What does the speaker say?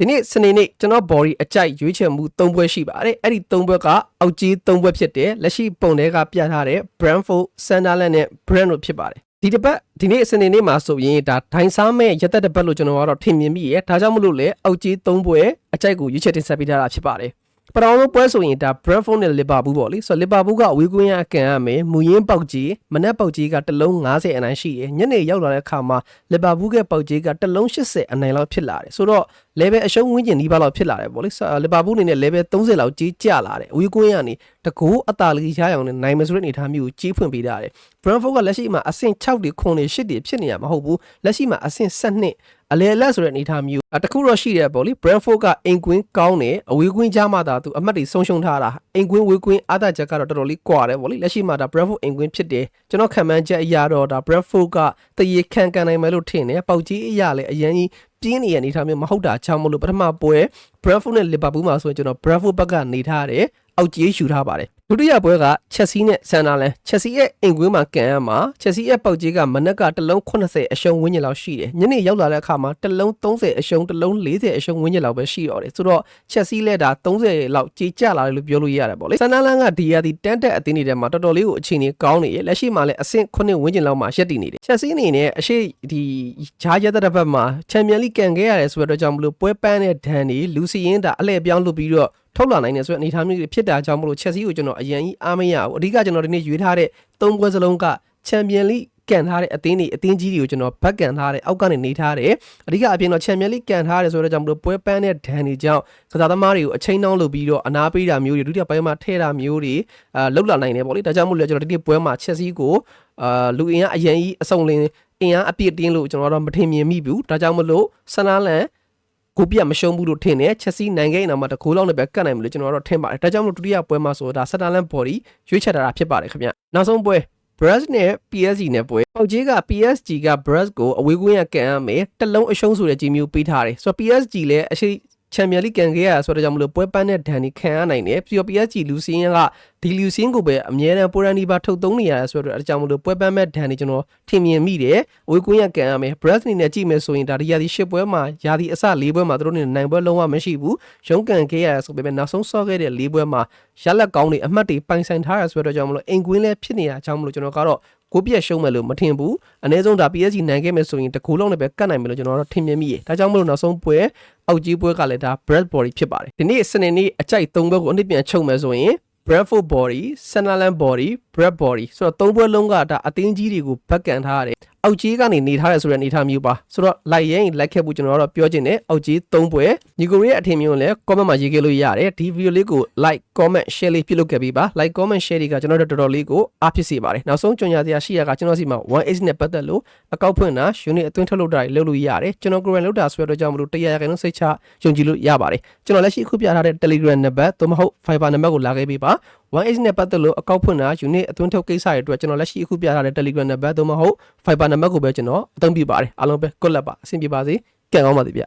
ဒီနေ့စနေနေ့ကျွန်တော် body အကြိုက်ရွေးချယ်မှု၃ဘွဲရှိပါတယ်အဲ့ဒီ၃ဘွဲကအောက်ကြီး၃ဘွဲဖြစ်တယ်လက်ရှိပုံတွေကပြထားတဲ့ Brentford Sunderland နဲ့ Brent တို့ဖြစ်ပါတယ်ဒီတစ်ပတ်ဒီနေ့စနေနေ့မှာဆိုရင်ဒါဒိုင်စားမဲ့ရက်သက်တစ်ပတ်လို့ကျွန်တော်ကတော့ထင်မြင်မိရဲ့ဒါကြောင့်မလို့လေအောက်ကြီး၃ဘွဲအကြိုက်ကိုရွေးချယ်တင်ဆက်ပေးထားတာဖြစ်ပါတယ်ပ ထမဆုံးပွဲဆိုရင်ဒါ Brentford နဲ့ Liverpool ပေါ့လေဆိုတော့ Liverpool ကအဝေးကွင်းရအကန်ရမယ်မူရင်းပေါက်ကြီးမနက်ပေါက်ကြီးကတစ်လုံး90အနိုင်ရှိတယ်ညနေရောက်လာတဲ့အခါမှာ Liverpool ရဲ့ပေါက်ကြီးကတစ်လုံး80အနိုင်လောက်ဖြစ်လာတယ်ဆိုတော့ level အရှုံးဝင်းကျင်နီးပါးလောက်ဖြစ်လာတယ်ပေါ့လေလီဗာပူးအနေနဲ့ level 30လောက်ကြီးကျလာတယ်အဝေးကွင်းကနေတကူအတာလီရအောင်နဲ့နိုင်မဆိုတဲ့အနေအထားမျိုးကိုကြီးဖွင့်ပေးထားတယ် Brentford ကလက်ရှိမှာအဆင့်6တွေ9တွေ10တွေဖြစ်နေရမှာမဟုတ်ဘူးလက်ရှိမှာအဆင့်7 အလဲအလက်ဆိုတဲ့အနေအထားမျိုးတခုတော့ရှိတယ်ပေါ့လေ Brentford ကအိမ်ကွင်းကောင်းတယ်အဝေးကွင်းကြားမှာဒါသူအမှတ်တွေဆုံးရှုံးထားတာအိမ်ကွင်းဝေးကွင်းအားသာချက်ကတော့တော်တော်လေးကွာတယ်ပေါ့လေလက်ရှိမှာဒါ Brentford အိမ်ကွင်းဖြစ်တယ်ကျွန်တော်ခံမှန်းချက်အရာတော့ဒါ Brentford ကတရေခံကန်နိုင်မယ်လို့ထင်တယ်ပေါက်ကြီးအရာလည်းအရင်ကြီးပြင်းနေတဲ့အနေအထားမျိုးမဟုတ်တာချောင်းမလို့ပထမပွဲ Brentford နဲ့ Liverpool မှာဆိုရင်ကျွန်တော် Brentford ဘက်ကနေထားတယ်အောက်ကြီးယူထားပါတယ် ဒုတိယပွဲက Chelsea နဲ့ Sunderland Chelsea ရဲ့အင်ကွင်းမှာကန်ရမှာ Chelsea ရဲ့ပေါက်ကြီးကမနက်ကတစ်လုံး80အရှုံးဝန်းကျင်လောက်ရှိတယ်ညနေရောက်လာတဲ့အခါမှာတစ်လုံး30အရှုံးတစ်လုံး40အရှုံးဝန်းကျင်လောက်ပဲရှိတော့တယ်ဆိုတော့ Chelsea လက်ဒါ30လောက်ကြီးကျလာတယ်လို့ပြောလို့ရတယ်ပေါ့လေ Sunderland ကဒီရဒီတန်းတက်အသင်းတွေထဲမှာတော်တော်လေးကိုအခြေအနေကောင်းနေရဲ့လက်ရှိမှာလည်းအဆင့်9ဝန်းကျင်လောက်မှာရက်တည်နေတယ် Chelsea အနေနဲ့အရှိဒီဂျားရက်တဲ့ဘက်မှာ Champions League ကန်ခဲ့ရတယ်ဆိုတဲ့အတွက်ကြောင့်မလို့ပွဲပန်းတဲ့ဒဏ်တွေလူစီရင်ဒါအလှည့်ပြောင်းလုပ်ပြီးတော့ထုတ်လာနိုင်တယ်ဆိုတဲ့အနေအထားမျိုးတွေဖြစ်တာကြောင့်မလို့ Chelsea ကိုကျွန်တော်အရင်ကြီးအားမရဘူးအဓိကကျွန်တော်ဒီနေ့ရွေးထားတဲ့သုံးပွဲစလုံးက Champions League ကန်ထားတဲ့အသင်းတွေအသင်းကြီးတွေကိုကျွန်တော်ဘက်ကန်ထားတယ်အောက်ကနေနေထားတယ်အဓိကအပြင်တော့ Champions League ကန်ထားတယ်ဆိုတော့ကြောင့်မလို့ပွဲပန်းတဲ့ဒဏ်တွေကြောင့်ကစားသမားတွေကိုအချိန်နှောင်းလုပ်ပြီးတော့အနာပေးတာမျိုးတွေဒုတိယပိုင်းမှာထည့်တာမျိုးတွေအာလောက်လာနိုင်တယ်ပေါ့လေဒါကြောင့်မို့လို့ကျွန်တော်ဒီနေ့ပွဲမှာ Chelsea ကိုအာလူအင်ကအရင်ကြီးအစုံလင်အင်အားအပြည့်တင်းလို့ကျွန်တော်တော့မထင်မြင်မိဘူးဒါကြောင့်မလို့ဆနာလန် ကိုပြမရှုံးဘူးလို့ထင်တယ်ချက်စီနိုင်ခဲ့ရင်တော့မှတကူလောက်နဲ့ပဲကတ်နိုင်မလို့ကျွန်တော်တော့ထင်ပါတယ်ဒါကြောင့်မလို့ဒုတိယပွဲမှာဆိုတာဆတာလန်ဘော်ဒီရွေးချယ်ထားတာဖြစ်ပါတယ်ခင်ဗျနောက်ဆုံးပွဲ Brest နဲ့ PSG နဲ့ပွဲပေါက်ကြီးက PSG က Brest ကိုအဝေးကွင်းရကန်ရမယ်တလုံးအရှုံးဆိုတဲ့ကြီးမျိုးပေးထားတယ်ဆိုတော့ PSG လည်းအရှိ ချန်ပီယံလိကန်ခဲ့ရဆိုတော့ကြောင့်မလို့ပွဲပန်းတဲ့ဒဏ်นี่ခံရနိုင်တယ်ပြီးတော့ PSG လူစင်းကဒီလူစင်းကိုပဲအမြဲတမ်းပိုရန်ဒီပါထုတ်သုံးနေရဆိုတော့အဲကြောင့်မလို့ပွဲပန်းမဲ့ဒဏ်นี่ကျွန်တော်ထင်မြင်မိတယ်အဝေးကွင်းရကန်ရမယ် Brest နေနဲ့ကြည့်မယ်ဆိုရင်ဒါဒီယာဒီရှစ်ပွဲမှာယာဒီအစ၄ပွဲမှာသူတို့နေနိုင်ပွဲလုံးဝမရှိဘူးရုံးကန်ခဲ့ရဆိုပေမဲ့နောက်ဆုံးဆော့ခဲ့တဲ့၄ပွဲမှာရလက်ကောင်းတွေအမှတ်တွေပိုင်ဆိုင်ထားရဆိုတော့ကြောင့်မလို့အင်ကွင်းလည်းဖြစ်နေတာကြောင့်မလို့ကျွန်တော်ကတော့ ကိုပြက်ရှုံးမယ်လို့မထင်ဘူးအနည်းဆုံးဒါ PSG နိုင်ခဲ့မယ်ဆိုရင်တကူလုံးနဲ့ပဲကတ်နိုင်မယ်လို့ကျွန်တော်တို့ထင်မြင်မိရဒါကြောင့်မလို့နောက်ဆုံးပွဲအောက်ကြီးပွဲကလည်းဒါ Brad Body ဖြစ်ပါတယ်ဒီနေ့စနေနေ့အကြိုက်၃ဘက်ကိုအနည်းပြန်ချုပ်မယ်ဆိုရင် Bradford Body, Sunderland Body, Brad Body ဆိုတော့သုံးပွဲလုံးကဒါအသင်းကြီးတွေကိုဘက်ကန်ထားရတယ်အောက်ကြီးကနေနေထားရဆိုတဲ့အနေအထားမျိုးပါဆိုတော့လိုက်ရင်လိုက်ခဲ့ဖို့ကျွန်တော်တို့ပြောချင်တယ်အောက်ကြီး၃ပွဲညီကိုရဲ့အထင်မျိုးလည်း comment မှာရေးခဲ့လို့ရတယ်ဒီ video လေးကို like comment share လေးပြုလုပ်ခဲ့ပေးပါ like comment share တွေကကျွန်တော်တို့တော်တော်လေးကိုအားဖြစ်စေပါတယ်နောက်ဆုံးကြွညာစရာရှိရကကျွန်တော်စီမှာ 1h နဲ့ပတ်သက်လို့အကောက်ဖွင့်တာ unit အသွင်းထုတ်လုပ်တာတွေလုပ်လို့ရတယ်ကျွန်တော် grant လုပ်တာဆိုတော့ကြောင့်မလို့တရားရခိုင်လုံးစိတ်ချယုံကြည်လို့ရပါတယ်ကျွန်တော်လက်ရှိအခုပြထားတဲ့ Telegram နံပါတ်သို့မဟုတ် Viber နံပါတ်ကိုလာခဲ့ပေးပါ 1h နဲ့ပတ်သက်လို့အကောက်ဖွင့်တာ unit အသွင်းထုတ်ကိစ္စတွေအတွက်ကျွန်တော်လက်ရှိအခုပြထားတဲ့ Telegram နံပါတ်သို့မဟုတ် Viber နံပါတ်ကိုပဲကျွန်တော်အသုံးပြုပါတယ်အားလုံးပဲ good luck ပါအဆင်ပြေပါစေကြံကောင်းပါစေဗျ